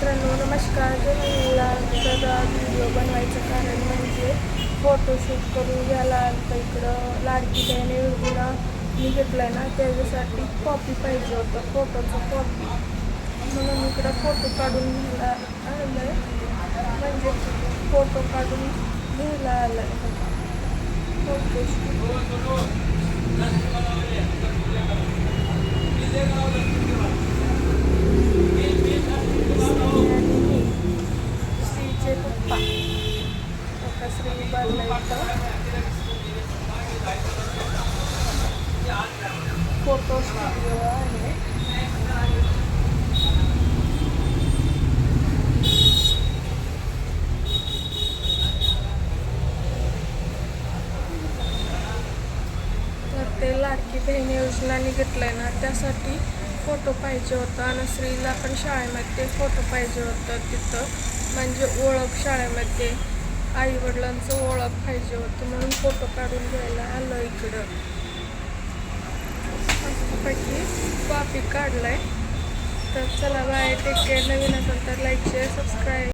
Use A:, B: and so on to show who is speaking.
A: मित्रांनो नमस्कार. जय महिला तर व्हिडिओ बनवायचं कारण म्हणजे फोटोशूट करून घ्यायला आलं इकडं. लाडकी बहिणी योजना मी घेतलं आहे ना त्याच्यासाठी कॉपी पाहिजे होतं फोटोचं कॉपी म्हणून इकडं फोटो काढून घ्यायला आलं आहे म्हणजे फोटो काढून घ्यायला आलं आहे फोटोशूट फोटो स्टुडिओ आहे. तर ते लाडकी बहीण योजना घेतलंय ना त्यासाठी फोटो पाहिजे होता आणि स्त्रीला पण शाळेमध्ये फोटो पाहिजे होतं तिथं. म्हणजे ओळख शाळेमध्ये. आई वडिलांचं ओळख पाहिजे होतं म्हणून फोटो काढून घ्यायला आलं इकडं. मस्तपैकी कॉपी काढलाय. तर चला बाय टेक केअर